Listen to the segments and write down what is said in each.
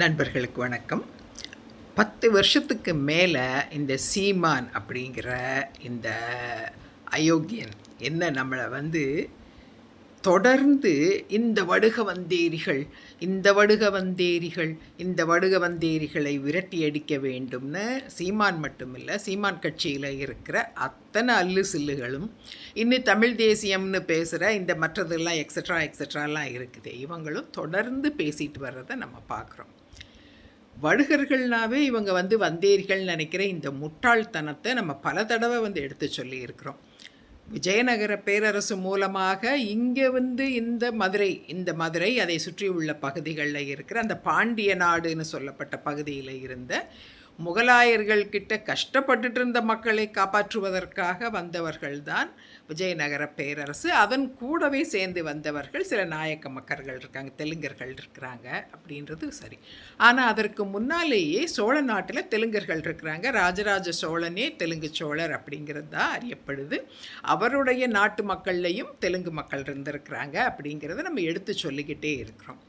நண்பர்களுக்கு வணக்கம். பத்து வருஷத்துக்கு மேலே இந்த சீமான் அப்படிங்கிற இந்த அயோக்கியன் என்ன நம்மளை வந்து தொடர்ந்து இந்த வடுக வந்தேரிகள் இந்த வடுக வந்தேரிகள் இந்த வடுக வந்தேரிகளை விரட்டி அடிக்க வேண்டும்னு சீமான் மட்டுமில்லை சீமான் கட்சியில் இருக்கிற அத்தனை அல்லு சில்லுகளும் இன்னும் தமிழ் தேசியம்னு பேசுகிற இந்த மற்றதெல்லாம் எக்ஸட்ரா எக்ஸட்ராலாம் இருக்குது. இவங்களும் தொடர்ந்து பேசிட்டு வர்றதை நம்ம பார்க்குறோம். வடுகர்கள்னாவே இவங்க வந்து வந்தேரிகள் நினைக்கிற இந்த முட்டாள்தனத்தை நம்ம பல தடவை வந்து எடுத்து சொல்லியிருக்கிறோம். விஜயநகர பேரரசு மூலமாக இங்கே வந்து இந்த மதுரை இந்த மதுரை அதை சுற்றியுள்ள பகுதிகளில் இருக்கிற அந்த பாண்டிய நாடுன்னு சொல்லப்பட்ட பகுதியில் இருந்த முகலாயர்கள் கிட்ட கஷ்டப்பட்டுட்டு இருந்த மக்களை காப்பாற்றுவதற்காக வந்தவர்கள்தான் விஜயநகர பேரரசு. அதன் கூடவே சேர்ந்து வந்தவர்கள் சில நாயக்க மக்கள்கள் இருக்காங்க தெலுங்கர்கள் இருக்கிறாங்க அப்படின்றது சரி. ஆனால் அதற்கு முன்னாலேயே சோழ நாட்டில் தெலுங்கர்கள் இருக்கிறாங்க. ராஜராஜ சோழனே தெலுங்கு சோழர் அப்படிங்கிறது தான் அறியப்படுது. அவருடைய நாட்டு மக்கள்லையும் தெலுங்கு மக்கள் இருந்திருக்கிறாங்க அப்படிங்கிறத நம்ம எடுத்து சொல்லிக்கிட்டே இருக்கிறோம்.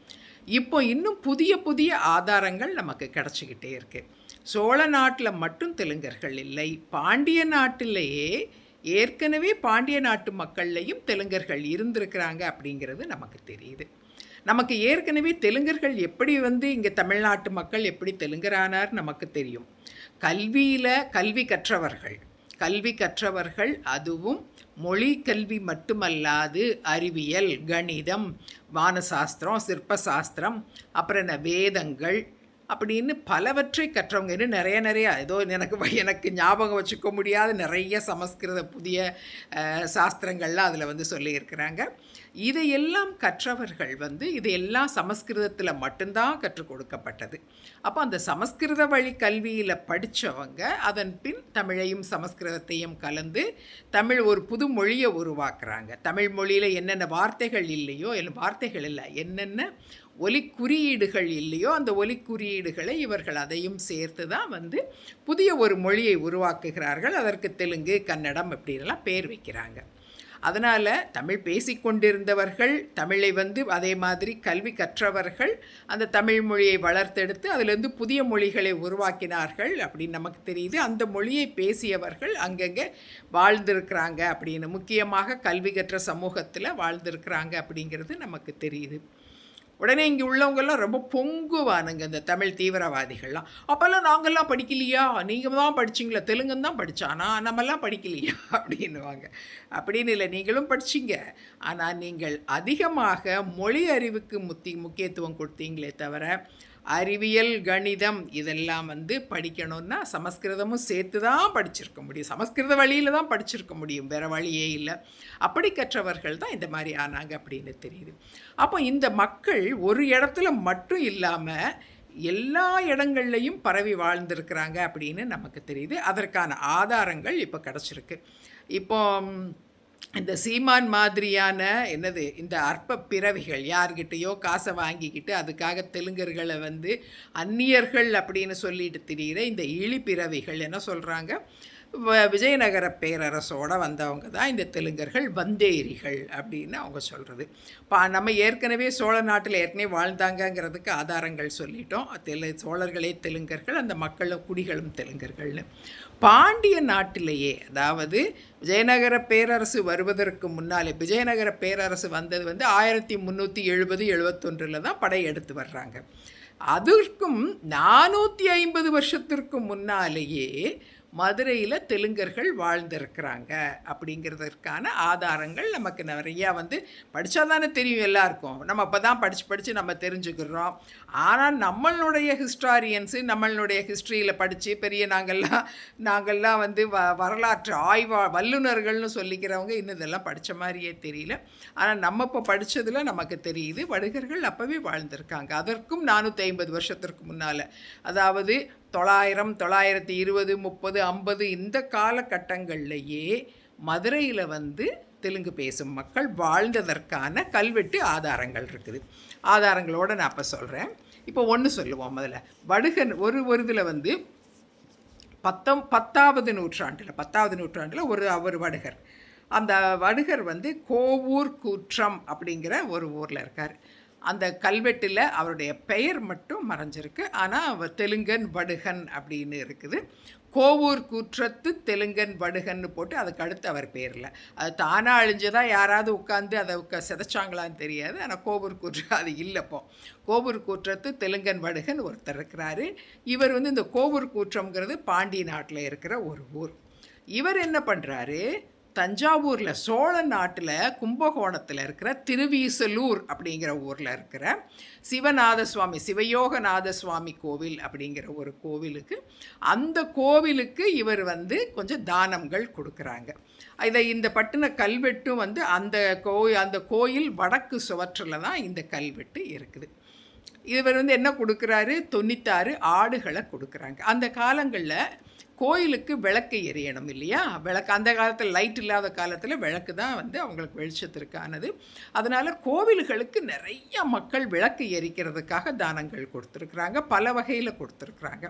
இப்போ இன்னும் புதிய புதிய ஆதாரங்கள் நமக்கு கிடச்சிக்கிட்டே இருக்குது சோழ நாட்டில் மட்டும் தெலுங்கர்கள் இல்லை. பாண்டிய நாட்டிலேயே ஏற்கனவே பாண்டிய நாட்டு மக்கள்லையும் தெலுங்கர்கள் இருந்திருக்கிறாங்க அப்படிங்கிறது நமக்கு தெரியுது. நமக்கு ஏற்கனவே தெலுங்கர்கள் எப்படி வந்து இங்கே தமிழ்நாட்டு மக்கள் எப்படி தெலுங்கரானார் நமக்கு தெரியும். கல்வியில் கல்வி கற்றவர்கள். கல்வி கற்றவர்கள் அதுவும் மொழி கல்வி மட்டுமல்லாது அறிவியல் கணிதம் வானசாஸ்திரம் சிற்பசாஸ்திரம் அப்புறம் என்ன வேதங்கள் அப்படின்னு பலவற்றை கற்றவங்க. இன்னும் நிறைய நிறையா. ஏதோ எனக்கு எனக்கு ஞாபகம் வச்சுக்க முடியாத நிறைய சமஸ்கிருத புதிய சாஸ்திரங்கள்லாம் அதில் வந்து சொல்லியிருக்கிறாங்க. இதையெல்லாம் கற்றவர்கள் வந்து இதையெல்லாம் சமஸ்கிருதத்தில் மட்டும்தான் கற்றுக் கொடுக்கப்பட்டது. அப்போ அந்த சமஸ்கிருத வழி கல்வியில் படித்தவங்க அதன் பின் தமிழையும் சமஸ்கிருதத்தையும் கலந்து தமிழ் ஒரு புது மொழியை உருவாக்குறாங்க. தமிழ் மொழியில் என்னென்ன வார்த்தைகள் இல்லையோ என்ன வார்த்தைகள் இல்லை என்னென்ன ஒலி குறியீடுகள் இல்லையோ அந்த ஒலி குறியீடுகளை இவர்கள் அதையும் சேர்த்து தான் வந்து புதிய ஒரு மொழியை உருவாக்குகிறார்கள். அதற்கு தெலுங்கு கன்னடம் இப்படிலாம் பேர் வைக்கிறாங்க. அதனால் தமிழ் பேசிக்கொண்டிருந்தவர்கள் தமிழை வந்து அதே மாதிரி கல்வி கற்றவர்கள் அந்த தமிழ் மொழியை வளர்த்தெடுத்து அதிலிருந்து புதிய மொழிகளை உருவாக்கினார்கள் அப்படின்னு நமக்கு தெரியுது. அந்த மொழியை பேசியவர்கள் அங்கங்கே வாழ்ந்திருக்கிறாங்க அப்படின்னு முக்கியமாக கல்வி கற்ற சமூகத்தில் வாழ்ந்திருக்கிறாங்க அப்படிங்கிறது நமக்கு தெரியுது. உடனே இங்கே உள்ளவங்கெல்லாம் ரொம்ப பொங்குவானுங்க இந்த தமிழ் தீவிரவாதிகள்லாம். அப்போல்லாம் நாங்கள்லாம் படிக்கலையா? நீங்கள் தான் படிச்சிங்களா தெலுங்குன்னு தான் படித்தானா நம்மெல்லாம் படிக்கலையா? அப்படின்னுவாங்க. அப்படின்னு இல்லை நீங்களும் படிச்சீங்க. ஆனால் நீங்கள் அதிகமாக மொழி அறிவுக்கு முத்தி முக்கியத்துவம் கொடுத்தீங்களே தவிர அறிவியல் கணிதம் இதெல்லாம் வந்து படிக்கணும்னா சமஸ்கிருதமும் சேர்த்து தான் படிச்சிருக்க முடியும். சமஸ்கிருத வழியில் தான் படிச்சிருக்க முடியும். வேறு வழியே இல்லை. அப்படி கற்றவர்கள் தான் இந்த மாதிரி ஆனாங்க அப்படின்னு தெரியுது. அப்போ இந்த மக்கள் ஒரு இடத்துல மட்டும் இல்லாமல் எல்லா இடங்கள்லையும் பரவி வாழ்ந்திருக்கிறாங்க அப்படின்னு நமக்கு தெரியுது. அதற்கான ஆதாரங்கள் இப்போ கிடச்சிருக்கு. இப்போ இந்த சீமான் மாதிரியான என்னது இந்த அற்ப பிறவிகள் யார்கிட்டயோ காசை வாங்கிக்கிட்டு அதுக்காக தெலுங்கர்களை வந்து அந்நியர்கள் அப்படின்னு சொல்லிட்டு திரிகிற இந்த இழி பிறவிகள் என்ன சொல்கிறாங்க விஜயநகர பேரரசோட வந்தவங்க தான் இந்த தெலுங்கர்கள் வந்தேரிகள் அப்படின்னு அவங்க சொல்கிறது பா நம்ம ஏற்கனவே சோழ நாட்டில் ஏற்கனவே வாழ்ந்தாங்கங்கிறதுக்கு ஆதாரங்கள் சொல்லிட்டோம். தெலு சோழர்களே தெலுங்கர்கள் அந்த மக்களும் குடிகளும் தெலுங்கர்கள்னு. பாண்டிய நாட்டிலேயே அதாவது விஜயநகர பேரரசு வருவதற்கு முன்னாலே விஜயநகர பேரரசு வந்தது வந்து ஆயிரத்தி முந்நூற்றி எழுபது எழுபத்தொன்றில் தான் படையெடுத்து வர்றாங்க. அதற்கும் நானூற்றி ஐம்பது வருஷத்திற்கு முன்னாலேயே மதுரையில் தெலுங்கர்கள் வாழ்ந்திருக்கிறாங்க அப்படிங்கிறதற்கான ஆதாரங்கள் நமக்கு நிறையா வந்து படித்தா தானே தெரியும் எல்லாருக்கும். நம்ம அப்போ தான் படித்து படித்து நம்ம தெரிஞ்சுக்கிறோம். ஆனால் நம்மளுடைய ஹிஸ்டாரியன்ஸு நம்மளுடைய ஹிஸ்ட்ரியில் படித்து பெரிய நாங்கள்லாம் நாங்கள்லாம் வந்து வ வரலாற்று ஆய்வா வல்லுநர்கள்னு சொல்லிக்கிறவங்க இன்னும் இதெல்லாம் படித்த மாதிரியே தெரியல. ஆனால் நம்ம இப்போ படித்ததில் நமக்கு தெரியுது வடுகர்கள் அப்போவே வாழ்ந்திருக்காங்க. அதற்கும் நானூற்றி ஐம்பது வருஷத்திற்கு முன்னால். அதாவது தொள்ளாயிரம் தொள்ளாயிரத்தி இருபது முப்பது ஐம்பது இந்த காலகட்டங்கள்லேயே மதுரையில் வந்து தெலுங்கு பேசும் மக்கள் வாழ்ந்ததற்கான கல்வெட்டு ஆதாரங்கள் இருக்குது. ஆதாரங்களோடு நான் அப்போ சொல்கிறேன் இப்போ ஒன்று சொல்லுவோம் முதல்ல. வடுகன் ஒரு ஒரு இதில் வந்து பத்தம் பத்தாவது நூற்றாண்டில் பத்தாவது நூற்றாண்டில் ஒரு அவர் வடுகர். அந்த வடுகர் வந்து கோவூர் கூற்றம் அப்படிங்கிற ஒரு ஊரில் இருக்கார். அந்த கல்வெட்டில் அவருடைய பெயர் மட்டும் மறைஞ்சிருக்கு. ஆனால் அவர் தெலுங்கன் வடுகன் அப்படின்னு இருக்குது. கோவூர் கூற்றத்து தெலுங்கன் வடுகன்னு போட்டு அதுக்கு அடுத்து அவர் பேரில். அது தானாக அழிஞ்சதா? யாராவது உட்காந்து அதை உட்கா சிதைச்சாங்களான்னு தெரியாது. ஆனால் கோவூர் கூற்று அது இல்லைப்போ கோவூர் கூற்றத்து தெலுங்கன் வடுகன் ஒருத்தர் இருக்கிறாரு. இவர் வந்து இந்த கோவூர் கூற்றம்ங்கிறது பாண்டி நாட்டில் இருக்கிற ஒரு ஊர். இவர் என்ன பண்ணுறாரு தஞ்சாவூரில் சோழ நாட்டில் கும்பகோணத்தில் இருக்கிற திருவீசலூர் அப்படிங்கிற ஊரில் இருக்கிற சிவநாத சுவாமி சிவயோகநாத சுவாமி கோவில் அப்படிங்கிற ஒரு கோவிலுக்கு அந்த கோவிலுக்கு இவர் வந்து கொஞ்சம் தானங்கள் கொடுக்குறாங்க. இதை இந்த பட்டின கல்வெட்டும் வந்து அந்த கோ அந்த கோயில் வடக்கு சுவற்றில் தான் இந்த கல்வெட்டு இருக்குது. இவர் வந்து என்ன கொடுக்குறாரு? தொண்ணூத்தாறு ஆடுகளை கொடுக்குறாங்க. அந்த காலங்களில் கோயிலுக்கு விளக்கு எரியணும் இல்லையா? விளக்கு அந்த காலத்தில் லைட் இல்லாத காலத்தில் விளக்கு தான் வந்து அவங்களுக்கு வெளிச்சத்திற்கானது. அதனால் கோவில்களுக்கு நிறைய மக்கள் விளக்கு எரிக்கிறதுக்காக தானங்கள் கொடுத்துருக்குறாங்க பல வகையில் கொடுத்துருக்குறாங்க.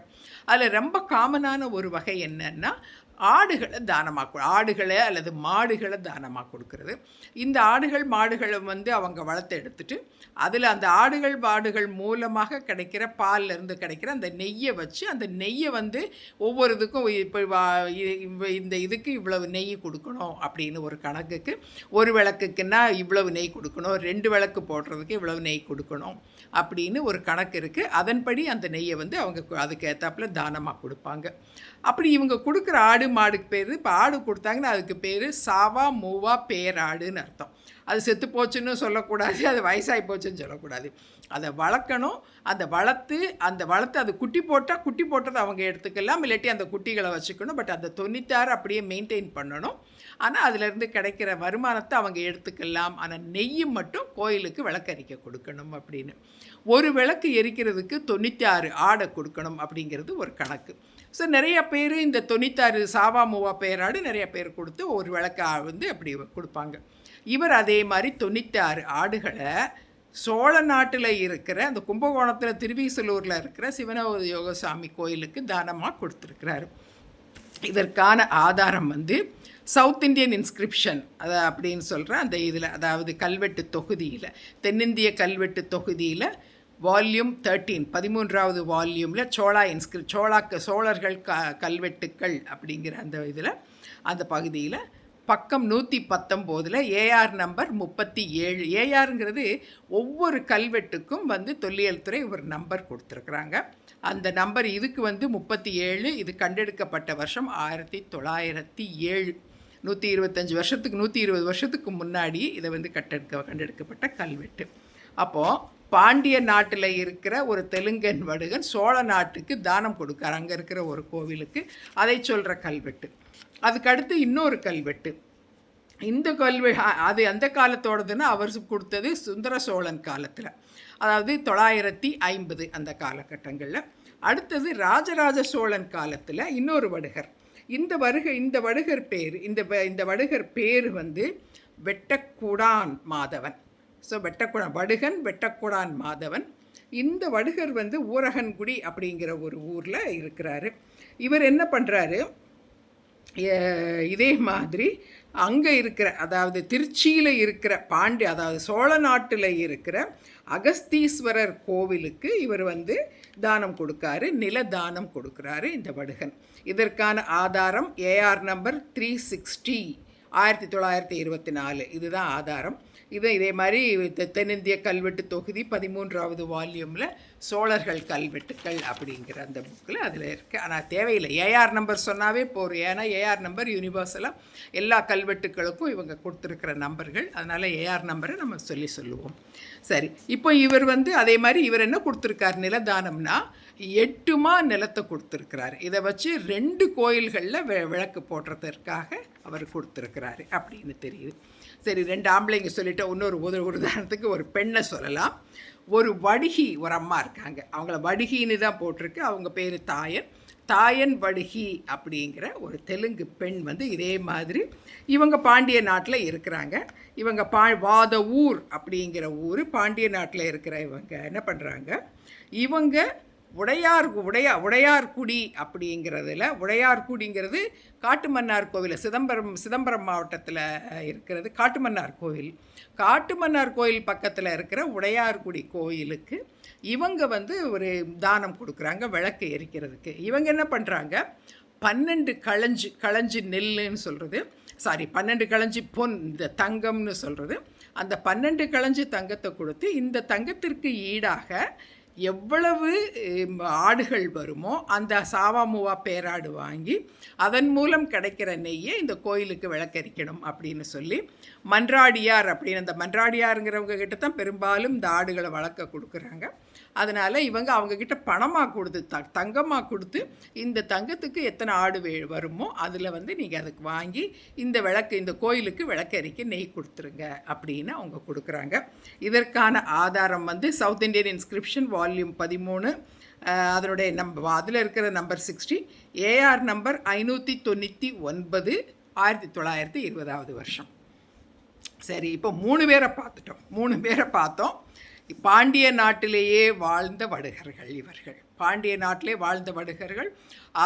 அதில் ரொம்ப காமனான ஒரு வகை என்னன்னா ஆடுகளை தானமாக ஆடுகளை அல்லது மாடுகளை தானமாக கொடுக்கறது. இந்த ஆடுகள் மாடுகளை வந்து அவங்க வளர்த்து எடுத்துட்டு அதில் அந்த ஆடுகள் மாடுகள் மூலமாக கிடைக்கிற பால்ல இருந்து கிடைக்கிற அந்த நெய்யை வச்சு அந்த நெய்யை வந்து ஒவ்வொரு இதுக்கும் இப்போ வா- இ- இந்த இதுக்கு இவ்வளவு நெய் கொடுக்கணும் அப்படின்னு ஒரு கணக்குக்கு ஒரு விளக்குக்குன்னா இவ்வளவு நெய் கொடுக்கணும் ரெண்டு விளக்கு போடுறதுக்கு இவ்வளவு நெய் கொடுக்கணும் அப்படின்னு ஒரு கணக்கு இருக்குது அதன்படி அந்த நெய்யை வந்து அவங்க அதுக்கு ஏற்றாப்புல தானமாக கொடுப்பாங்க. அப்படி இவங்க கொடுக்குற ஆடு மாடுக்கு பேர் இப்போ ஆடு கொடுத்தாங்கன்னா அதுக்கு பேர் சாவா மூவா பேராடுன்னு அர்த்தம். அது செத்து போச்சுன்னு சொல்லக்கூடாது அது வயசாகி போச்சுன்னு சொல்லக்கூடாது. அதை வளர்க்கணும் அந்த வளர்த்து அந்த வளர்த்து அது குட்டி போட்டால் குட்டி போட்டதை அவங்க எடுத்துக்கலாம் இல்லாட்டி அந்த குட்டிகளை வச்சுக்கணும். பட் அந்த தொண்ணூத்தாறு அப்படியே மெயின்டைன் பண்ணணும். ஆனால் அதிலேருந்து கிடைக்கிற வருமானத்தை அவங்க எடுத்துக்கலாம். ஆனால் நெய் மட்டும் கோயிலுக்கு விளக்கரிக்க கொடுக்கணும் அப்படின்னு. ஒரு விளக்கு எரிக்கிறதுக்கு தொண்ணூற்றி ஆறு ஆடை கொடுக்கணும் அப்படிங்கிறது ஒரு கணக்கு. ஸோ நிறைய பேர் இந்த தொண்ணூத்தாறு சாவா மூவா பேராடு நிறைய பேர் கொடுத்து ஒரு விளக்கா வந்து அப்படி கொடுப்பாங்க. இவர் அதே மாதிரி தொண்ணூத்தாறு ஆடுகளை சோழ நாட்டில் இருக்கிற அந்த கும்பகோணத்தில் திருவீசலூரில் இருக்கிற சிவனோத யோகசாமி கோயிலுக்கு தானமாக கொடுத்துருக்கிறாரு. இதற்கான ஆதாரம் வந்து சவுத் இந்தியன் இன்ஸ்கிரிப்ஷன். அதை அப்படின்னு சொல்கிற அந்த இதில் அதாவது கல்வெட்டு தொகுதியில் தென்னிந்திய கல்வெட்டு தொகுதியில் வால்யூம் தேர்ட்டீன் பதிமூன்றாவது வால்யூமில் சோழா இன்ஸ்கிரி சோழா சோழர்கள் க கல்வெட்டுக்கள் அப்படிங்கிற அந்த இதில் அந்த பகுதியில் பக்கம் நூற்றி பத்தொம்போதில் ஏஆர் நம்பர் முப்பத்தி ஏழு. ஏஆருங்கிறது ஒவ்வொரு கல்வெட்டுக்கும் வந்து தொல்லியல் துறை ஒரு நம்பர் கொடுத்துருக்குறாங்க. அந்த நம்பர் இதுக்கு வந்து முப்பத்தி ஏழு இது கண்டெடுக்கப்பட்ட வருஷம் ஆயிரத்தி தொள்ளாயிரத்தி ஏழு. நூற்றி இருபத்தஞ்சி வருஷத்துக்கு நூற்றி இருபது வருஷத்துக்கு முன்னாடி இதை வந்து கட்டெடுக்க கண்டெடுக்கப்பட்ட கல்வெட்டு. அப்போது பாண்டிய நாட்டில் இருக்கிற ஒரு தெலுங்கன் வடுகன் சோழ நாட்டுக்கு தானம் கொடுக்கார். அங்கே இருக்கிற ஒரு கோவிலுக்கு. அதை சொல்கிற கல்வெட்டு. அதுக்கடுத்து இன்னொரு கல்வெட்டு. இந்த கல்வெ அது அந்த காலத்தோடதுன்னா அவர் கொடுத்தது சுந்தர சோழன் காலத்தில். அதாவது தொள்ளாயிரத்தி ஐம்பது அந்த காலகட்டங்களில். அடுத்தது ராஜராஜ சோழன் காலத்தில் இன்னொரு வடுகர். இந்த வருக இந்த வடுகர் பேர் இந்த இந்த வடுகர் பேர் வந்து வெட்டக்கூடான் மாதவன். ஸோ வெட்டக்குடான் வடுகன் வெட்டக்குடான் மாதவன். இந்த வடுகர் வந்து ஊரகன்குடி அப்படிங்கிற ஒரு ஊரில் இருக்கிறாரு. இவர் என்ன பண்ணுறாரு இதே மாதிரி அங்கே இருக்கிற அதாவது திருச்சியில் இருக்கிற பாண்டி அதாவது சோழ நாட்டில் இருக்கிற அகஸ்தீஸ்வரர் கோவிலுக்கு இவர் வந்து தானம் கொடுக்காரு நில தானம் கொடுக்குறாரு இந்த வடுகன். இதற்கான ஆதாரம் ஏஆர் நம்பர் த்ரீ சிக்ஸ்டி ஆயிரத்தி தொள்ளாயிரத்தி இருபத்தி நாலு. இதுதான் ஆதாரம். இது இதே மாதிரி தெ- தென்னிந்திய கல்வெட்டு தொகுதி பதிமூன்றாவது வால்யூமில் சோழர்கள் கல்வெட்டுக்கள் அப்படிங்கிற அந்த புக்கில் அதில் இருக்குது ஆனால் தேவையில்லை. ஏஆர் நம்பர் சொன்னாவே போதும் ஏன்னா ஏஆர் நம்பர் யூனிவர்சலாக எல்லா கல்வெட்டுக்களுக்கும் இவங்க கொடுத்துருக்கிற நம்பர்கள் அதனால் ஏஆர் நம்பரை நம்ம சொல்லி சொல்லுவோம். சரி இப்போ இவர் வந்து அதே மாதிரி இவர் என்ன கொடுத்துருக்கார்? நிலதானம்னா எட்டுமா நிலத்தை கொடுத்துருக்கிறார். இதை வச்சு ரெண்டு கோயில்களில் விளக்கு போடுறதற்காக அவர் கொடுத்துருக்கிறாரு அப்படின்னு தெரியுது. சரி ரெண்டு ஆம்பளைங்க சொல்லிட்டு இன்னொரு ஒரு உதாரணத்துக்கு ஒரு பெண்ணை சொல்லலாம். ஒரு வடிகி ஒரு அம்மா இருக்காங்க. அவங்கள வடிகின்னு தான் போட்டிருக்கு. அவங்க பேர் தாயன். தாயன் வடுகி அப்படிங்கிற ஒரு தெலுங்கு பெண் வந்து இதே மாதிரி இவங்க பாண்டிய நாட்டில் இருக்கிறாங்க. இவங்க பா வாத ஊர் அப்படிங்கிற ஊர் பாண்டிய நாட்டில் இருக்கிற இவங்க என்ன பண்ணுறாங்க இவங்க உடையார் உடையா உடையார்குடி அப்படிங்கிறதுல உடையார்குடிங்கிறது காட்டுமன்னார் கோவில். சிதம்பரம் சிதம்பரம் மாவட்டத்தில் இருக்கிறது காட்டுமன்னார் கோவில். காட்டுமன்னார் கோயில் பக்கத்தில் இருக்கிற உடையார்குடி கோயிலுக்கு இவங்க வந்து ஒரு தானம் கொடுக்குறாங்க விளக்கு எரிக்கிறதுக்கு. இவங்க என்ன பண்ணுறாங்க பன்னெண்டு களஞ்சு களஞ்சு நெல்லுன்னு சொல்கிறது சாரி பன்னெண்டு களஞ்சி பொன் இந்த தங்கம்னு சொல்கிறது அந்த பன்னெண்டு களஞ்சி தங்கத்தை கொடுத்து இந்த தங்கத்திற்கு ஈடாக எவ்வளவு ஆடுகள் வருமோ அந்த சாவாமுவா பேராடு வாங்கி அதன் மூலம் கிடைக்கிற நெய்யை இந்த கோயிலுக்கு விளக்கரிக்கணும் அப்படின்னு சொல்லி மன்றாடியார் அப்படின்னு அந்த மன்றாடியாருங்கிறவங்க கிட்ட தான் பெரும்பாலும் இந்த ஆடுகளை வளர்க்க கொடுக்குறாங்க. அதனால் இவங்க அவங்கக்கிட்ட பணமாக கொடுத்து த தங்கமாக கொடுத்து இந்த தங்கத்துக்கு எத்தனை ஆடு வே வருமோ அதில் வந்து நீங்கள் அதுக்கு வாங்கி இந்த விளக்கு இந்த கோயிலுக்கு விளக்கரிக்க நெய் கொடுத்துருங்க அப்படின்னு அவங்க கொடுக்குறாங்க. இதற்கான ஆதாரம் வந்து சவுத் இந்தியன் இன்ஸ்கிரிப்ஷன் வால்யூம் பதிமூணு. அதனுடைய நம்ப அதில் இருக்கிற நம்பர் சிக்ஸ்டி ஏஆர் நம்பர் ஐநூற்றி தொண்ணூற்றி ஒன்பது ஆயிரத்தி தொள்ளாயிரத்தி இருபதாவது வருஷம். சரி இப்போ மூணு பேரை பார்த்துட்டோம். மூணு பேரை பார்த்தோம். பாண்டிய நாட்டிலேயே வாழ்ந்த வடுகர்கள் இவர்கள். பாண்டிய நாட்டிலே வாழ்ந்த வடுகர்கள்.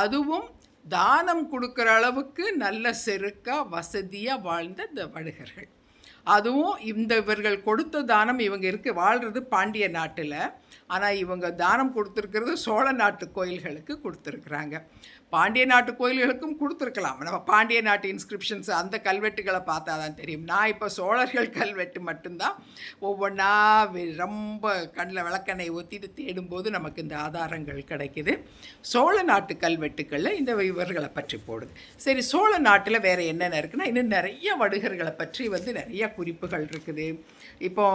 அதுவும் தானம் கொடுக்குற அளவுக்கு நல்ல செருக்காக வசதியாக வாழ்ந்த இந்த வடுகர்கள். அதுவும் இந்த இவர்கள் கொடுத்த தானம் இவங்க இருக்கு வாழ்கிறது பாண்டிய நாட்டில். ஆனால் இவங்க தானம் கொடுத்துருக்கிறது சோழ நாட்டு கோயில்களுக்கு கொடுத்துருக்குறாங்க. பாண்டிய நாட்டு கோயில்களுக்கும் கொடுத்துருக்கலாம். நம்ம பாண்டிய நாட்டு இன்ஸ்கிரிப்ஷன்ஸ் அந்த கல்வெட்டுகளை பார்த்தா தான் தெரியும். நான் இப்போ சோழர்கள் கல்வெட்டு மட்டும்தான். ஒவ்வொன்றா ரொம்ப கண்ணில் விளக்கெண்ணை ஒத்திட்டு தேடும்போது நமக்கு இந்த ஆதாரங்கள் கிடைக்குது. சோழ நாட்டு கல்வெட்டுக்களில் இந்த இவர்களை பற்றி போடுது. சரி சோழ நாட்டில் வேறு என்னென்ன இருக்குன்னா இன்னும் நிறைய வடுகர்களை பற்றி வந்து நிறைய குறிப்புகள் இருக்குது. இப்போ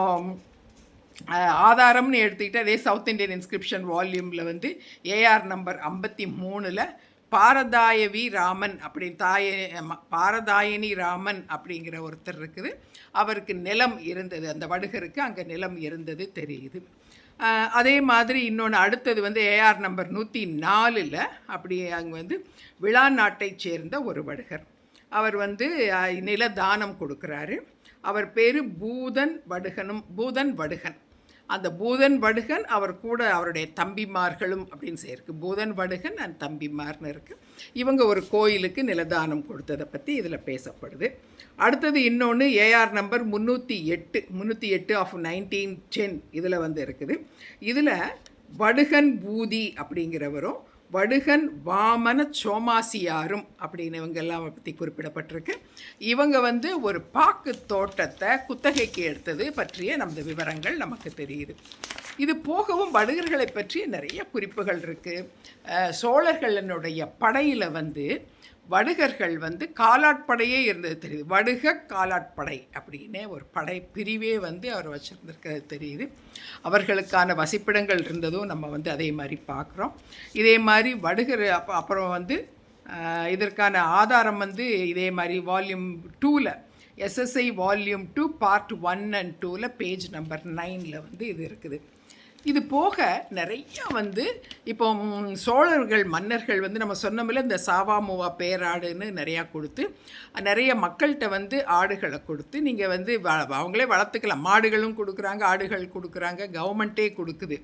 ஆதாரம்னு எடுத்துக்கிட்டு அதே சவுத் இந்தியன் இன்ஸ்கிரிப்ஷன் வால்யூமில் வந்து ஏஆர் நம்பர் ஐம்பத்தி மூணில் பாரதாயவி ராமன் அப்படி தாய பாரதாயினி ராமன் அப்படிங்கிற ஒருத்தர் இருக்குது. அவருக்கு நிலம் இருந்தது. அந்த வடுகருக்கு அங்கே நிலம் இருந்தது தெரியுது. அதே மாதிரி இன்னொன்று அடுத்தது வந்து ஏஆர் நம்பர் நூற்றி நாலில் அப்படி அங்கே வந்து விழா நாட்டை சேர்ந்த ஒரு வடுகர். அவர் வந்து நில தானம் கொடுக்குறாரு. அவர் பேர் பூதன் வடுகனும் பூதன் வடுகன். அந்த பூதன் வடுகன் அவர் கூட அவருடைய தம்பிமார்களும் அப்படின்னு செய்யிருக்கு பூதன் வடுகன் அண்ட் தம்பிமார்னு இருக்குது இவங்க ஒரு கோயிலுக்கு நிலதானம் கொடுத்ததை பற்றி இதில் பேசப்படுது. அடுத்தது இன்னொன்று ஏஆர் நம்பர் முந்நூற்றி எட்டு முந்நூற்றி எட்டு ஆஃப் நைன்டீன் டென் இதில் வந்து இருக்குது. இதில் வடுகன் பூதி அப்படிங்கிறவரும் வடுகன் வாமன சோமாசியாரும் அப்படின்னு இவங்கெல்லாம் பற்றி குறிப்பிடப்பட்டிருக்கு. இவங்க வந்து ஒரு பாக்கு தோட்டத்தை குத்தகைக்கு எடுத்தது பற்றிய நமது விவரங்கள் நமக்கு தெரியுது. இது போகவும் வடுகர்களை பற்றி நிறைய குறிப்புகள் இருக்குது சோழர்களினுடைய படையில் வந்து வடுகர்கள் வந்து காலாட்படையே இருந்தது தெரியுது. வடுக காலாட்படை அப்படின்னே ஒரு படை பிரிவே வந்து அவர் வச்சுருந்துருக்கிறது தெரியுது. அவர்களுக்கான வசிப்பிடங்கள் இருந்ததும் நம்ம வந்து அதே மாதிரி பார்க்குறோம். இதே மாதிரி வடுகர் அப்போ அப்புறம் வந்து இதற்கான ஆதாரம் வந்து இதே மாதிரி வால்யூம் டூவில் SSI volume two part one and டூவில் பேஜ் நம்பர் நைனில் வந்து இது இருக்குது. இது போக நிறையா வந்து இப்போ சோழர்கள் மன்னர்கள் வந்து நம்ம சொன்னோம்ல இந்த சாவாமுவா பேராடுன்னு நிறையா கொடுத்து நிறைய மக்கள்கிட்ட வந்து ஆடுகளை கொடுத்து நீங்கள் வந்து வ- அவங்களே வளர்த்துக்கலாம். மாடுகளும் கொடுக்குறாங்க ஆடுகள் கொடுக்குறாங்க கவர்மெண்ட்டே கொடுக்குது.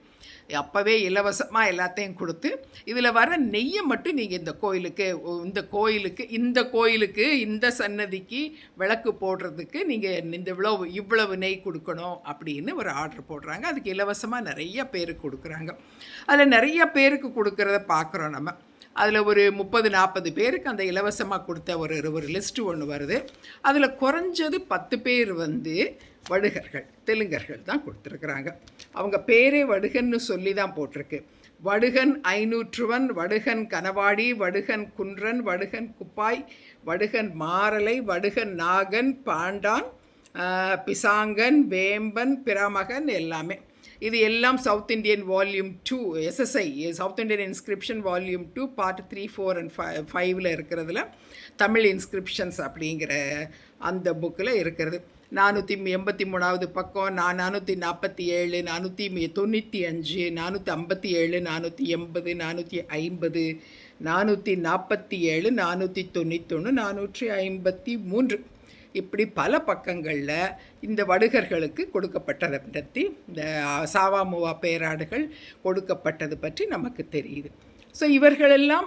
அப்போவே இலவசமாக எல்லாத்தையும் கொடுத்து இதில் வர நெய்யை மட்டும் நீங்கள் இந்த கோயிலுக்கு இந்த கோயிலுக்கு இந்த கோயிலுக்கு இந்த சன்னதிக்கு விளக்கு போடுறதுக்கு நீங்கள் இந்த இவ்வளவு இவ்வளவு நெய் கொடுக்கணும் அப்படின்னு ஒரு ஆர்டர் போடுறாங்க. அதுக்கு இலவசமாக நிறைய பேருக்கு கொடுக்குறாங்க. அதில் நிறைய பேருக்கு கொடுக்குறத பார்க்குறோம் நம்ம. அதில் ஒரு முப்பது நாற்பது பேருக்கு அந்த இலவசமாக கொடுத்த ஒரு ஒரு லிஸ்ட்டு ஒன்று வருது. அதில் குறைஞ்சது பத்து பேர் வந்து வடுகர்கள் தெலுங்கர்கள் தான் கொடுத்துருக்குறாங்க. அவங்க பேரே வடுகன்னு சொல்லி தான் போட்டிருக்கு. வடுகன் ஐநூற்றுவன் வடுகன் கனவாடி வடுகன் குன்றன் வடுகன் குப்பாய் வடுகன் மாரலை வடுகன் நாகன் பாண்டான் பிசாங்கன் வேம்பன் பிரமகன் எல்லாமே. இது எல்லாம் South Indian volume two SSI South Indian inscription volume two part three four and five ஃபைவ்ல இருக்கிறதுல தமிழ் இன்ஸ்கிரிப்ஷன்ஸ் அப்படிங்கிற அந்த புக்கில் இருக்கிறது. நானூற்றி எண்பத்தி மூணாவது பக்கம் நான் நானூற்றி நாற்பத்தி ஏழு நானூற்றி தொண்ணூற்றி அஞ்சு நானூற்றி ஐம்பத்தி ஏழு நானூற்றி எண்பது நானூற்றி ஐம்பது நானூற்றி நாற்பத்தி ஏழு நானூற்றி தொண்ணூத்தொன்று நானூற்றி ஐம்பத்தி மூன்று. இப்படி பல பக்கங்களில் இந்த வடுகர்களுக்கு கொடுக்கப்பட்டதை பற்றி இந்த சாவாமுவா பேராடுகள் கொடுக்கப்பட்டது பற்றி நமக்கு தெரியுது. ஸோ இவர்களெல்லாம்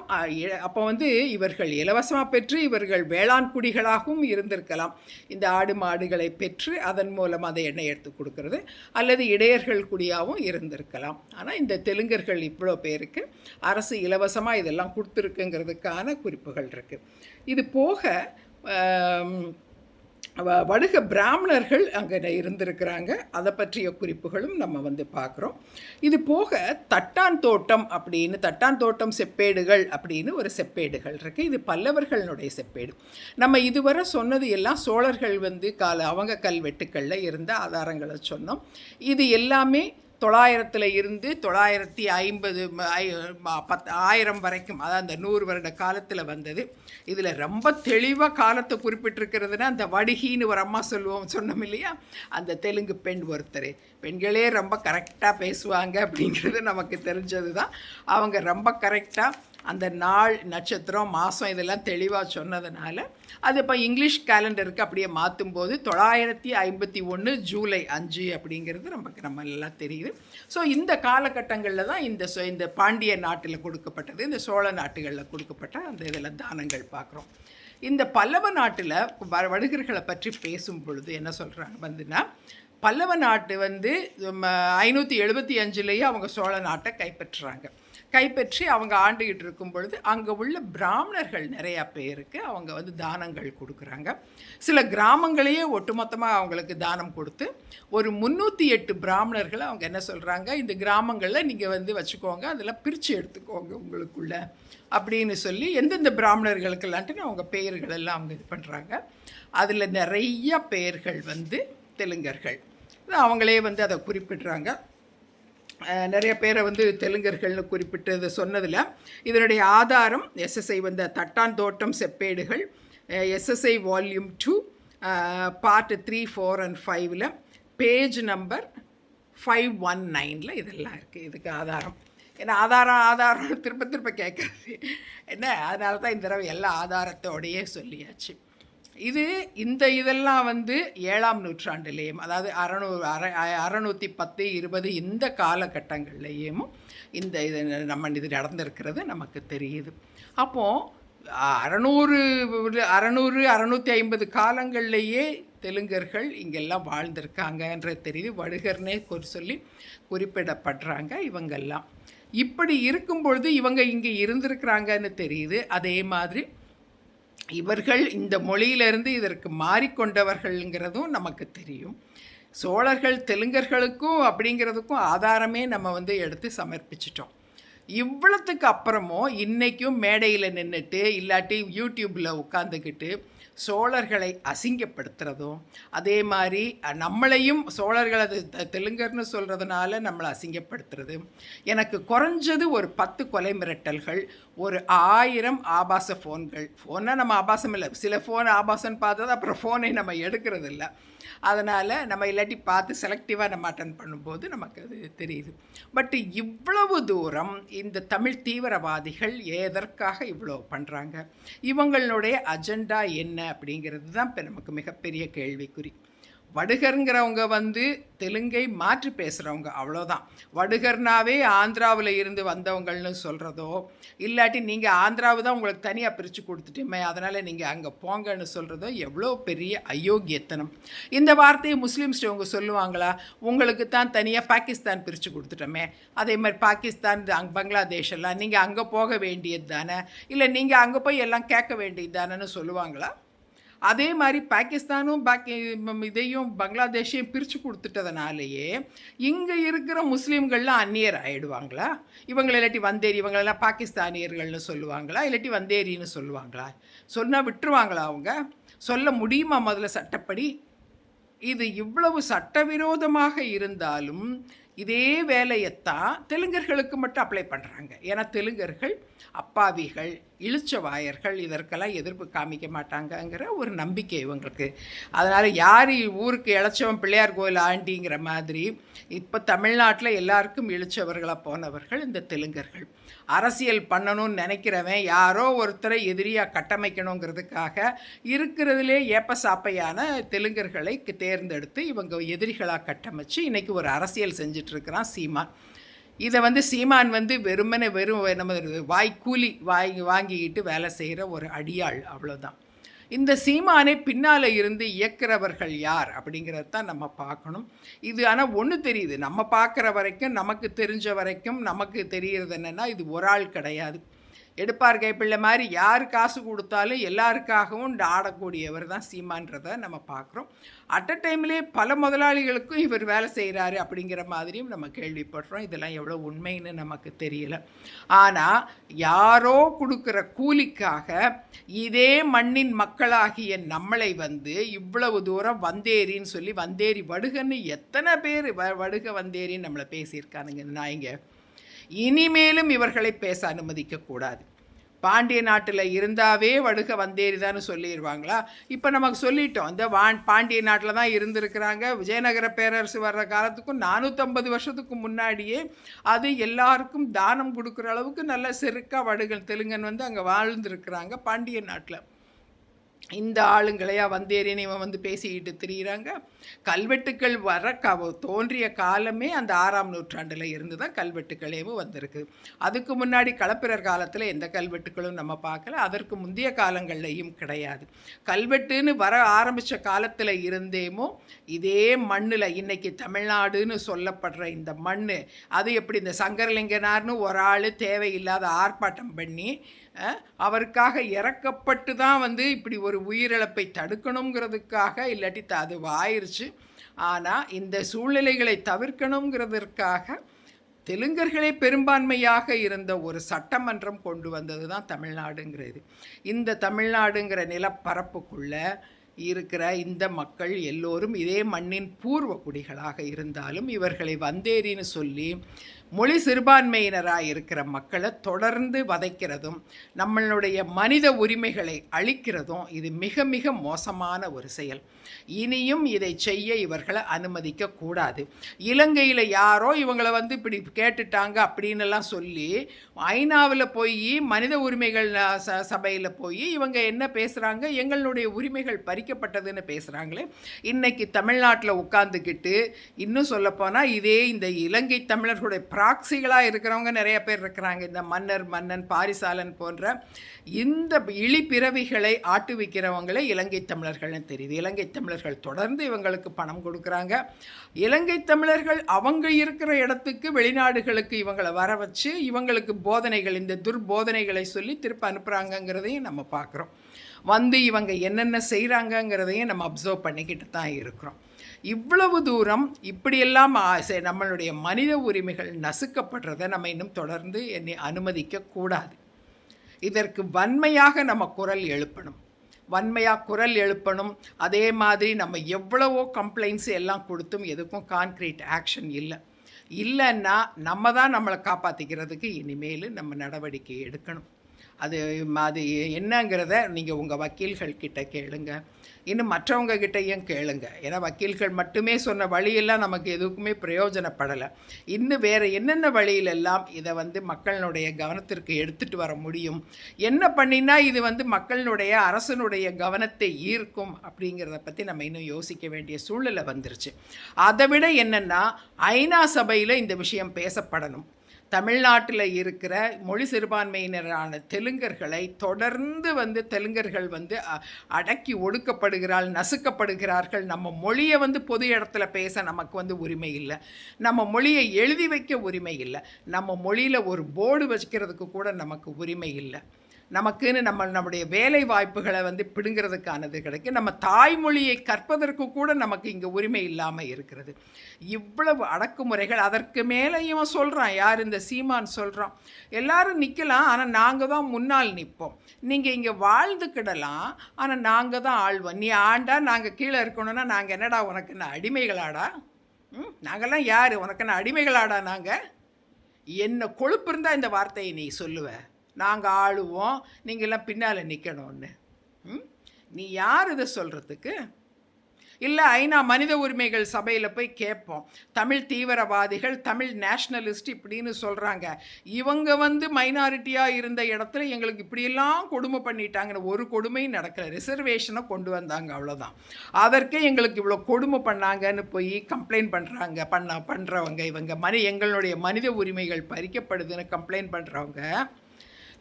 அப்போ வந்து இவர்கள் இலவசமாக பெற்று இவர்கள் வேளாண் குடிகளாகவும் இருந்திருக்கலாம். இந்த ஆடு மாடுகளை பெற்று அதன் மூலம் அதை எண்ணெய் எடுத்து கொடுக்கறது அல்லது இடையர்கள் குடியாகவும் இருந்திருக்கலாம். ஆனால் இந்த தெலுங்கர்கள் இவ்வளோ பேருக்கு அரசு இலவசமாக இதெல்லாம் கொடுத்துருக்குங்கிறதுக்கான குறிப்புகள் இருக்குது இது போக வடுக பிராமணர்கள் அங்கே இருந்திருக்கிறாங்க. அதை பற்றிய குறிப்புகளும் நம்ம வந்து பார்க்குறோம் இது போக தட்டான் தோட்டம் அப்படின்னு தட்டான் தோட்டம் செப்பேடுகள் அப்படின்னு ஒரு செப்பேடுகள் இருக்குது இது பல்லவர்களுடைய செப்பேடு. நம்ம இதுவரை சொன்னது எல்லாம் சோழர்கள் வந்து கால அவங்க கல்வெட்டுக்களில் இருந்த ஆதாரங்களை சொன்னோம். இது எல்லாமே தொள்ளாயிரத்தில் இருந்து தொள்ளாயிரத்தி ஐம்பது பத் ஆயிரம் வரைக்கும் அதாவது அந்த நூறு வருட காலத்தில் வந்தது. இதில் ரொம்ப தெளிவாக காலத்தை குறிப்பிட்டிருக்கிறதுனா அந்த வடிகின்னு ஒரு அம்மா சொல்லுவோம் சொன்னோம் இல்லையா? அந்த தெலுங்கு பெண் ஒருத்தர். பெண்களே ரொம்ப கரெக்டாக பேசுவாங்க அப்படிங்கிறது நமக்கு தெரிஞ்சது தான் அவங்க ரொம்ப கரெக்டாக அந்த நாள் நட்சத்திரம் மாதம் இதெல்லாம் தெளிவாக சொன்னதுனால அது இப்போ இங்கிலீஷ் கேலண்டருக்கு அப்படியே மாற்றும் போது தொள்ளாயிரத்தி ஐம்பத்தி ஒன்று ஜூலை அஞ்சு அப்படிங்கிறது நமக்கு நம்ம எல்லாம் தெரியுது. ஸோ இந்த காலகட்டங்களில் தான் இந்த இந்த பாண்டிய நாட்டில் கொடுக்கப்பட்டது இந்த சோழ நாட்டுகளில் கொடுக்கப்பட்ட அந்த இதில் தானங்கள் பார்க்குறோம் இந்த பல்லவ நாட்டில் வ வடுகர்களை பற்றி பேசும் பொழுது என்ன சொல்கிறாங்க வந்துன்னா பல்லவ நாட்டு வந்து ஐநூற்றி எழுபத்தி அஞ்சுலேயே அவங்க சோழ நாட்டை கைப்பற்றுறாங்க. கைப்பற்றி அவங்க ஆண்டுகிட்டு இருக்கும் பொழுது அங்கே உள்ள பிராமணர்கள் நிறையா பேருக்கு அவங்க வந்து தானங்கள் கொடுக்குறாங்க. சில கிராமங்களையே ஒட்டுமொத்தமாக அவங்களுக்கு தானம் கொடுத்து ஒரு முந்நூற்றி எட்டு பிராமணர்களை அவங்க என்ன சொல்கிறாங்க இந்த கிராமங்களில் நீங்கள் வந்து வச்சுக்கோங்க அதில் பிரித்து எடுத்துக்கோங்க உங்களுக்குள்ள அப்படின்னு சொல்லி எந்தெந்த பிராமணர்களுக்கெல்லான்ட்டு அவங்க பெயர்கள் எல்லாம் அவங்க இது பண்ணுறாங்க அதில் நிறைய பெயர்கள் வந்து தெலுங்கர்கள். அவங்களே வந்து அதை குறிப்பிடுறாங்க. நிறைய பேரை வந்து தெலுங்கர்கள்னு குறிப்பிட்டது சொன்னதில் இதனுடைய ஆதாரம் எஸ்எஸ்ஐ வந்த தட்டான் தோட்டம் செப்பேடுகள் SSI volume two part three four and ஃபைவ்ல பேஜ் நம்பர் ஃபைவ் ஒன் நைனில் இதெல்லாம் இருக்குது இதுக்கு ஆதாரம். ஏன்னா ஆதாரம் ஆதாரம் திரும்ப திரும்ப கேட்குறது. என்ன? அதனால தான் இந்த தடவை எல்லா ஆதாரத்தோடையே சொல்லியாச்சு. இது இந்த இதெல்லாம் வந்து ஏழாம் நூற்றாண்டுலேயும் அதாவது அறநூறு அற அறநூற்றி பத்து இருபது இந்த காலகட்டங்கள்லேயும் இந்த இது நம்ம இது நடந்திருக்கிறது நமக்கு தெரியுது. அப்போது அறநூறு அறநூறு அறநூற்றி ஐம்பது காலங்கள்லேயே தெலுங்கர்கள் இங்கெல்லாம் வாழ்ந்திருக்காங்கன்றது தெரியுது வடுகர்னே குறி சொல்லி குறிப்பிடப்படுறாங்க இவங்கெல்லாம். இப்படி இருக்கும் பொழுது இவங்க இங்கே இருந்திருக்கிறாங்கன்னு தெரியுது. அதே மாதிரி இவர்கள் இந்த மொழியிலிருந்து இதற்கு மாறிக்கொண்டவர்கள்ங்கிறதும் நமக்கு தெரியும். சோழர்கள் தெலுங்கர்களுக்கும் அப்படிங்கிறதுக்கும் ஆதாரமே நம்ம வந்து எடுத்து சமர்ப்பிச்சிட்டோம். இவ்வளோத்துக்கு அப்புறமும் இன்றைக்கும் மேடையில் நின்றுட்டு இல்லாட்டி யூடியூப்பில் உட்காந்துக்கிட்டு சோழர்களை அசிங்கப்படுத்துகிறதும் அதே மாதிரி நம்மளையும் சோழர்கள் அது தெலுங்கர்னு சொல்கிறதுனால நம்மளை அசிங்கப்படுத்துறது. எனக்கு குறைஞ்சது ஒரு பத்து கொலை மிரட்டல்கள் ஒரு ஆயிரம் ஆபாச ஃபோன்கள். ஃபோனை நம்ம ஆபாசம் இல்லை. சில ஃபோன் ஆபாசம்னு பார்த்தது அப்புறம் ஃபோனை நம்ம எடுக்கிறது இல்லை அதனால் நம்ம இல்லாட்டி பார்த்து செலக்டிவாக நம்ம அட்டன் பண்ணும்போது நமக்கு அது தெரியுது. பட் இவ்வளவு தூரம் இந்த தமிழ் தீவிரவாதிகள் எதற்காக இவ்வளோ பண்ணுறாங்க இவங்களுடைய அஜெண்டா என்ன அப்படிங்கிறது தான் இப்போ நமக்கு மிகப்பெரிய கேள்விக்குறி. வடுகருங்கிறவங்க வந்து தெலுங்கை மாற்றி பேசுகிறவங்க அவ்வளோதான். வடுகர்னாவே ஆந்திராவில் இருந்து வந்தவங்கள்னு சொல்கிறதோ இல்லாட்டி நீங்கள் ஆந்திராவை தான் உங்களுக்கு தனியாக பிரித்து கொடுத்துட்டுமே அதனால் நீங்கள் அங்கே போங்கன்னு சொல்கிறதோ எவ்வளோ பெரிய அயோக்கியத்தனம். இந்த வார்த்தையை முஸ்லீம்ஸ் அவங்க சொல்லுவாங்களா? உங்களுக்கு தான் தனியாக பாகிஸ்தான் பிரித்து கொடுத்துட்டோமே. அதே மாதிரி பாகிஸ்தான் அங் பங்களாதேஷ் எல்லாம் நீங்கள் அங்கே போக வேண்டியது தானே? இல்லை நீங்கள் அங்கே போய் எல்லாம் கேட்க வேண்டியது தானேன்னு சொல்லுவாங்களா? அதே மாதிரி பாகிஸ்தானும் பாக்கி இதையும் பங்களாதேஷையும் பிரித்து கொடுத்துட்டதுனாலேயே இங்கே இருக்கிற முஸ்லீம்கள்லாம் அந்நியர் ஆகிடுவாங்களா இவங்களை இல்லாட்டி வந்தேரி இவங்களெல்லாம் பாகிஸ்தானியர்கள்னு சொல்லுவாங்களா? இல்லாட்டி வந்தேரின்னு சொல்லுவாங்களா? சொன்னால் விட்டுருவாங்களா அவங்க? சொல்ல முடியுமா முதல்ல சட்டப்படி? இது இவ்வளவு சட்டவிரோதமாக இருந்தாலும் இதே வேலையைத்தான் தெலுங்கர்களுக்கு மட்டும் அப்ளை பண்ணுறாங்க ஏன்னா தெலுங்கர்கள் அப்பாவிகள் இழுச்சவாயர்கள் இதற்கெல்லாம் எதிர்ப்பு காமிக்க மாட்டாங்கங்கிற ஒரு நம்பிக்கை இவங்களுக்கு. அதனால் யார் ஊருக்கு இழைச்சவன் பிள்ளையார் கோயில் ஆண்டிங்கிற மாதிரி இப்போ தமிழ்நாட்டில் எல்லாருக்கும் இழிச்சவர்களாக போனவர்கள் இந்த தெலுங்கர்கள். அரசியல் பண்ணணும்னு நினைக்கிறவன் யாரோ ஒருத்தரை எதிரியாக கட்டமைக்கணுங்கிறதுக்காக இருக்கிறதுலே ஏப்ப சாப்பையான தெலுங்கர்களை தேர்ந்தெடுத்து இவங்க எதிரிகளாக கட்டமைச்சு இன்றைக்கி ஒரு அரசியல் செஞ்சிட்ருக்கிறான் சீமான். இதை வந்து சீமான் வந்து வெறுமனே வெறும் நம்ம வாய்க்கூலி வாய் வாங்கிக்கிட்டு வேலை செய்கிற ஒரு அடியாள் அவ்வளோதான் இந்த சீமானை பின்னால் இருந்து இயக்கிறவர்கள் யார் அப்படிங்கிறத தான் நம்ம பார்க்கணும். இது ஆனால் ஒன்று தெரியுது. நம்ம பார்க்குற வரைக்கும் நமக்கு தெரிஞ்ச வரைக்கும் நமக்கு தெரிகிறது என்னென்னா இது ஒரு ஆள் கிடையாது. எடுப்பார் கைப்பிள்ளை மாதிரி யார் காசு கொடுத்தாலும் எல்லாருக்காகவும் ஆடக்கூடியவர் தான் சீமான்றதை நம்ம பார்க்குறோம். அட் அ டைம்லேயே பல முதலாளிகளுக்கும் இவர் வேலை செய்கிறாரு அப்படிங்கிற மாதிரியும் நம்ம கேள்விப்படுறோம். இதெல்லாம் எவ்வளோ உண்மைன்னு நமக்கு தெரியல. ஆனால் யாரோ கொடுக்குற கூலிக்காக இதே மண்ணின் மக்களாகிய நம்மளை வந்து இவ்வளவு தூரம் வந்தேரின்னு சொல்லி வந்தேரி வடுகன்னு எத்தனை பேர் வ வடுக வந்தேரின்னு நம்மளை பேசியிருக்கானுங்க நாய்ங்க. இனிமேலும் இவர்களை பேச அனுமதிக்கக்கூடாது. பாண்டிய நாட்டில் இருந்தாவே வடுக வந்தேரிதான்னு சொல்லிடுவாங்களா இப்போ நமக்கு சொல்லிட்டோம் இந்த வான் பாண்டிய நாட்டில் தான் இருந்திருக்கிறாங்க. விஜயநகர பேரரசு வர்ற காலத்துக்கும் நானூற்றம்பது வருஷத்துக்கு முன்னாடியே அது எல்லாருக்கும் தானம் கொடுக்குற அளவுக்கு நல்ல செருக்காக வடுகள் தெலுங்கன் வந்து அங்கே வாழ்ந்துருக்குறாங்க பாண்டிய நாட்டில். இந்த ஆளுங்களையா வந்தேரின்னு இவன் வந்து பேசிக்கிட்டு திரியிறாங்க. கல்வெட்டுக்கள் வர க தோன்றிய காலமே அந்த ஆறாம் நூற்றாண்டில் இருந்து தான் கல்வெட்டுக்களேவும் வந்திருக்கு. அதுக்கு முன்னாடி களப்பிரர் காலத்தில் எந்த கல்வெட்டுக்களும் நம்ம பார்க்கல. அதற்கு முந்தைய காலங்கள்லையும் கிடையாது. கல்வெட்டுன்னு வர ஆரம்பித்த காலத்தில் இருந்தேமோ இதே மண்ணில் இன்றைக்கி தமிழ்நாடுன்னு சொல்லப்படுற இந்த மண் அது எப்படி இந்த சங்கரலிங்கனார்னு ஒரு ஆள் தேவையில்லாத ஆர்ப்பாட்டம் பண்ணி அவருக்காக இறக்கப்பட்டு தான் வந்து இப்படி ஒரு உயிரிழப்பை தடுக்கணுங்கிறதுக்காக இல்லாட்டி அது வந்துருச்சு ஆனால் இந்த சூழ்நிலைகளை தவிர்க்கணுங்கிறதற்காக தெலுங்கர்களே பெரும்பான்மையாக இருந்த ஒரு சட்டமன்றம் கொண்டு வந்தது தான் தமிழ்நாடுங்கிறது. இந்த தமிழ்நாடுங்கிற நிலப்பரப்புக்குள்ளே இருக்கிற இந்த மக்கள் எல்லோரும் இதே மண்ணின் பூர்வ குடிகளாக இருந்தாலும் இவர்களை வந்தேரின்னு சொல்லி மொழி சிறுபான்மையினராக இருக்கிற மக்களை தொடர்ந்து வதைக்கிறதும் நம்மளுடைய மனித உரிமைகளை அழிக்கிறதும் இது மிக மிக மோசமான ஒரு செயல். இனியும் இதை செய்ய இவர்களை அனுமதிக்க கூடாது. இலங்கையில் யாரோ இவங்களை வந்து இப்படி கேட்டுட்டாங்க அப்படின்னுலாம் சொல்லி ஐநாவில் போய் மனித உரிமைகள் ச சபையில் போய் இவங்க என்ன பேசுகிறாங்க எங்களுடைய உரிமைகள் பறிக்கப்பட்டதுன்னு பேசுகிறாங்களே இன்றைக்கி தமிழ்நாட்டில் உட்காந்துக்கிட்டு இன்னும் சொல்லப்போனால் இதே இந்த இலங்கை தமிழர்களுடைய ப்ராக்சிகளாக இருக்கிறவங்க நிறைய பேர் இருக்கிறாங்க. இந்த மன்னர் மன்னன் பாரிசாலன் போன்ற இந்த இழிப்பிறவிகளை ஆட்டுவிக்கிறவங்களே இலங்கை தமிழர்கள்னு தெரியுது. இலங்கை தமிழர்கள் தொடர்ந்து இவங்களுக்கு பணம் கொடுக்குறாங்க. இலங்கை தமிழர்கள் அவங்க இருக்கிற இடத்துக்கு வெளிநாடுகளுக்கு இவங்களை வர வச்சு இவங்களுக்கு போதனைகள் இந்த துர்போதனைகளை சொல்லி திருப்ப அனுப்புகிறாங்கங்கிறதையும் நம்ம பார்க்குறோம். வந்து இவங்க என்னென்ன செய்கிறாங்கங்கிறதையும் நம்ம அப்சர்வ் பண்ணிக்கிட்டு தான் இருக்கிறோம். இவ்வளவு தூரம் இப்படியெல்லாம் நம்மளுடைய மனித உரிமைகள் நசுக்கப்படுறதை நம்ம இன்னும் தொடர்ந்து என்னை அனுமதிக்க கூடாது இதற்கு வன்மையாக நம்ம குரல் எழுப்பணும். வன்மையாக குரல் எழுப்பணும். அதே மாதிரி நம்ம எவ்வளவோ கம்ப்ளைண்ட்ஸ் எல்லாம் கொடுத்தும் எதுக்கும் கான்க்ரீட் ஆக்ஷன் இல்லை. இல்லைன்னா நம்ம தான் நம்மளை காப்பாற்றிக்கிறதுக்கு இனிமேல் நம்ம நடவடிக்கை எடுக்கணும். அது அது என்னங்கிறத நீங்கள் உங்கள் வக்கீல்கள் கிட்ட கேளுங்க. இன்னும் மற்றவங்க கிட்டேயும் கேளுங்க? ஏன்னா வக்கீல்கள் மட்டுமே சொன்ன வழியெல்லாம் நமக்கு எதுக்குமே பிரயோஜனப்படலை. இன்னும் வேறு என்னென்ன வழியிலெல்லாம் இதை வந்து மக்களினுடைய கவனத்திற்கு எடுத்துகிட்டு வர முடியும்? என்ன பண்ணினா இது வந்து மக்களினுடைய அரசனுடைய கவனத்தை ஈர்க்கும் அப்படிங்கிறத பற்றி நம்ம இன்னும் யோசிக்க வேண்டிய சூழ்நிலை வந்துருச்சு. அதை விட என்னென்னா ஐநா சபையில் இந்த விஷயம் பேசப்படணும். தமிழ்நாட்டில் இருக்கிற மொழி சிறுபான்மையினரான தெலுங்கர்களை தொடர்ந்து வந்து தெலுங்கர்கள் வந்து அடக்கி ஒடுக்கப்படுகிறாள் நசுக்கப்படுகிறார்கள். நம்ம மொழியை வந்து பொது இடத்துல பேச நமக்கு வந்து உரிமை இல்லை. நம்ம மொழியை எழுதி வைக்க உரிமை இல்லை. நம்ம மொழியில் ஒரு போர்டு வச்சுக்கிறதுக்கு கூட நமக்கு உரிமை இல்லை. நமக்குன்னு நம்ம நம்முடைய வேலை வாய்ப்புகளை வந்து பிடுங்கிறதுக்கானது கிடைக்கும். நம்ம தாய்மொழியை கற்பதற்கு கூட நமக்கு இங்கே உரிமை இல்லாமல் இருக்கிறது. இவ்வளவு அடக்குமுறைகள் அதற்கு மேலேயும் சொல்கிறான் யார் இந்த சீமான் சொல்கிறான் எல்லாரும் நிற்கலாம் ஆனால் நாங்கள் தான் முன்னால் நிற்போம். நீங்கள் இங்கே வாழ்ந்துக்கிடலாம். ஆனால் நாங்கள் தான் ஆழ்வோம் நீ ஆண்டா நாங்கள் கீழே இருக்கணும்னா நாங்கள் என்னடா உனக்கு நான் அடிமைகளாடா? ம் நாங்கள்லாம் யார்? உனக்கு என்ன அடிமைகளாடா நாங்கள் என்ன கொழுப்பு இருந்தால் இந்த வார்த்தையை நீ சொல்லுவ? நாங்கள் ஆளுவோம் நீங்கள்லாம் பின்னால் நிற்கணும்னு ம்? நீ யார் இதை சொல்கிறதுக்கு இல்லை ஐநா மனித உரிமைகள் சபையில் போய் கேட்போம். தமிழ் தீவிரவாதிகள் தமிழ் நேஷ்னலிஸ்ட் இப்படின்னு சொல்கிறாங்க இவங்க வந்து மைனாரிட்டியாக இருந்த இடத்துல எங்களுக்கு இப்படியெல்லாம் கொடுமை பண்ணிட்டாங்கன்னு ஒரு கொடுமையும் நடக்கல. ரிசர்வேஷனை கொண்டு வந்தாங்க அவ்வளோதான் அதற்கே எங்களுக்கு இவ்வளோ கொடுமை பண்ணாங்கன்னு போய் கம்ப்ளைண்ட் பண்ணுறாங்க பண்ண பண்ணுறவங்க இவங்க. மனி எங்களுடைய மனித உரிமைகள் பறிக்கப்படுதுன்னு கம்ப்ளைண்ட் பண்ணுறவங்க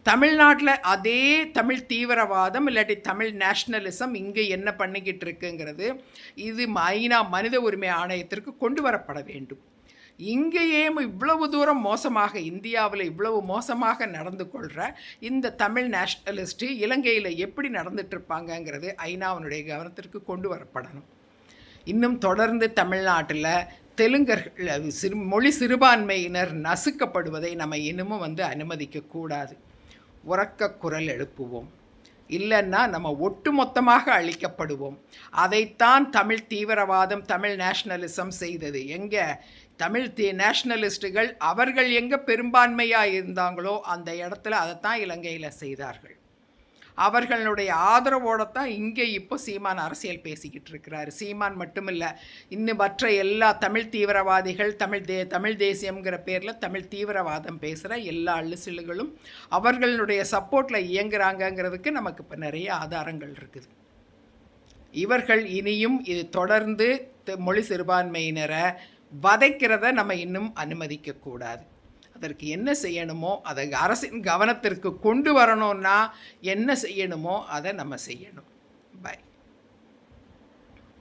தமிழ்நாட்டில் அதே தமிழ் தீவிரவாதம் இல்லாட்டி தமிழ் நேஷ்னலிசம் இங்கே என்ன பண்ணிக்கிட்டு இருக்குங்கிறது இது ஐநா மனித உரிமை ஆணையத்திற்கு கொண்டு வரப்பட வேண்டும். இங்கேயே இவ்வளவு தூரம் மோசமாக இந்தியாவில் இவ்வளவு மோசமாக நடந்து கொள்கிற இந்த தமிழ் நேஷ்னலிஸ்ட்டு இலங்கையில் எப்படி நடந்துட்டுருப்பாங்கங்கிறது ஐநாவினுடைய கவனத்திற்கு கொண்டு வரப்படணும். இன்னும் தொடர்ந்து தமிழ்நாட்டில் தெலுங்கர்கள் சிறு மொழி சிறுபான்மையினர் நசுக்கப்படுவதை நம்ம இன்னமும் வந்து அனுமதிக்கக்கூடாது உறக்க குரல் எழுப்புவோம். இல்லைன்னா நம்ம ஒட்டுமொத்தமாக அழிக்கப்படுவோம். அதைத்தான் தமிழ் தீவிரவாதம் தமிழ் நேஷ்னலிசம் செய்தது. எங்கே? தமிழ் தீ நேஷ்னலிஸ்ட்டுகள் அவர்கள் எங்கே பெரும்பான்மையாக இருந்தாங்களோ அந்த இடத்துல அதைத்தான் இலங்கையில் செய்தார்கள். அவர்களுடைய ஆதரவோடு தான் இங்கே இப்போ சீமான் அரசியல் பேசிக்கிட்டு இருக்கிறாரு. சீமான் மட்டும் இல்லை இன்னும் மற்ற எல்லா தமிழ் தீவிரவாதிகள் தமிழ் தே தமிழ் தேசியங்கிற பேரில் தமிழ் தீவிரவாதம் பேசுகிற எல்லா அள்ளுசில்லுகளும் அவர்களுடைய சப்போர்ட்டில் இயங்குறாங்கங்கிறதுக்கு நமக்கு இப்போ நிறைய ஆதாரங்கள் இருக்குது. இவர்கள் இனியும் இது தொடர்ந்து மொழி சிறுபான்மையினரை வதைக்கிறத நம்ம இன்னும் அனுமதிக்கக்கூடாது. அதற்கு என்ன செய்யணுமோ அதை அரசின் கவனத்திற்கு கொண்டு வரணும்னா என்ன செய்யணுமோ அதை நம்ம செய்யணும்.